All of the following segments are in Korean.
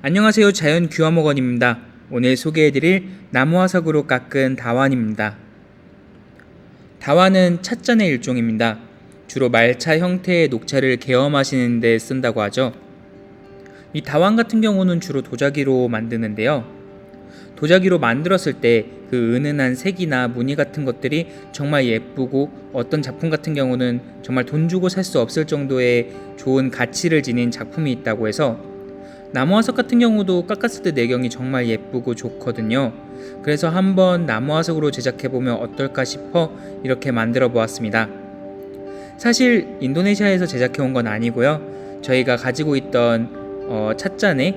안녕하세요. 자연 귀화목원입니다. 오늘 소개해드릴 나무화석으로 깎은 다완입니다. 다완은 찻잔의 일종입니다. 주로 말차 형태의 녹차를 개엄하시는 데 쓴다고 하죠. 이 다완 같은 경우는 주로 도자기로 만드는데요. 도자기로 만들었을 때 그 은은한 색이나 무늬 같은 것들이 정말 예쁘고 어떤 작품 같은 경우는 정말 돈 주고 살 수 없을 정도의 좋은 가치를 지닌 작품이 있다고 해서 나무화석 같은 경우도 깎았을 때 내경이 정말 예쁘고 좋거든요. 그래서 한번 나무화석으로 제작해보면 어떨까 싶어 이렇게 만들어 보았습니다. 사실 인도네시아에서 제작해온 건 아니고요. 저희가 가지고 있던 어, 찻잔에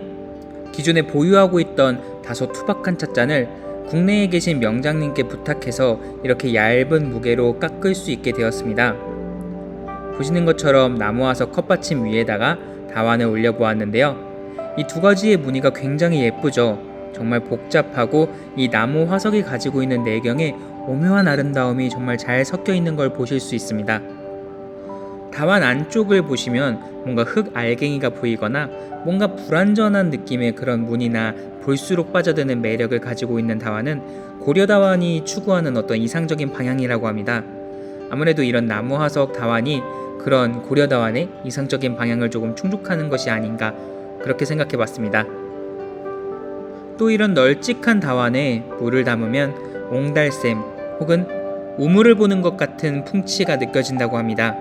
기존에 보유하고 있던 다소 투박한 찻잔을 국내에 계신 명장님께 부탁해서 이렇게 얇은 무게로 깎을 수 있게 되었습니다. 보시는 것처럼 나무화석 컵받침 위에다가 다완을 올려보았는데요. 이 두 가지의 무늬가 굉장히 예쁘죠. 정말 복잡하고 이 나무 화석이 가지고 있는 내경에 오묘한 아름다움이 정말 잘 섞여 있는 걸 보실 수 있습니다. 다만 안쪽을 보시면 뭔가 흙 알갱이가 보이거나 뭔가 불완전한 느낌의 그런 무늬나 볼수록 빠져드는 매력을 가지고 있는 다완은 고려다완이 추구하는 어떤 이상적인 방향이라고 합니다. 아무래도 이런 나무 화석 다완이 그런 고려다완의 이상적인 방향을 조금 충족하는 것이 아닌가 그렇게 생각해 봤습니다. 또 이런 널찍한 다완에 물을 담으면 옹달샘 혹은 우물을 보는 것 같은 풍치가 느껴진다고 합니다.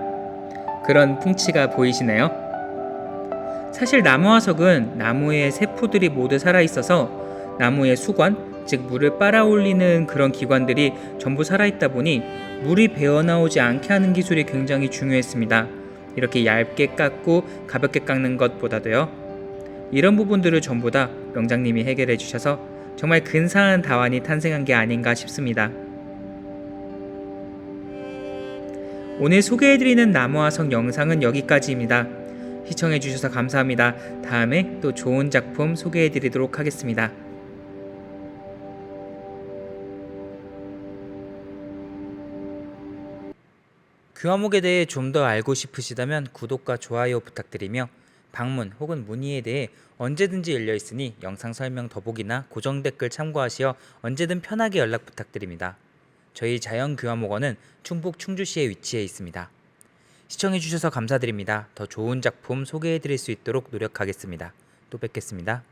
그런 풍치가 보이시나요? 사실 나무화석은 나무의 세포들이 모두 살아있어서 나무의 수관, 즉 물을 빨아올리는 그런 기관들이 전부 살아있다 보니 물이 배어나오지 않게 하는 기술이 굉장히 중요했습니다. 이렇게 얇게 깎고 가볍게 깎는 것보다도요. 이런 부분들을 전부 다 명장님이 해결해 주셔서 정말 근사한 다완이 탄생한 게 아닌가 싶습니다. 오늘 소개해드리는 나무화석 영상은 여기까지입니다. 시청해주셔서 감사합니다. 다음에 또 좋은 작품 소개해드리도록 하겠습니다. 귀화목에 대해 좀 더 알고 싶으시다면 구독과 좋아요 부탁드리며 방문 혹은 문의에 대해 언제든지 열려 있으니 영상 설명 더보기나 고정 댓글 참고하시어 언제든 편하게 연락 부탁드립니다. 저희 자연교화목원은 충북 충주시에 위치해 있습니다. 시청해주셔서 감사드립니다. 더 좋은 작품 소개해드릴 수 있도록 노력하겠습니다. 또 뵙겠습니다.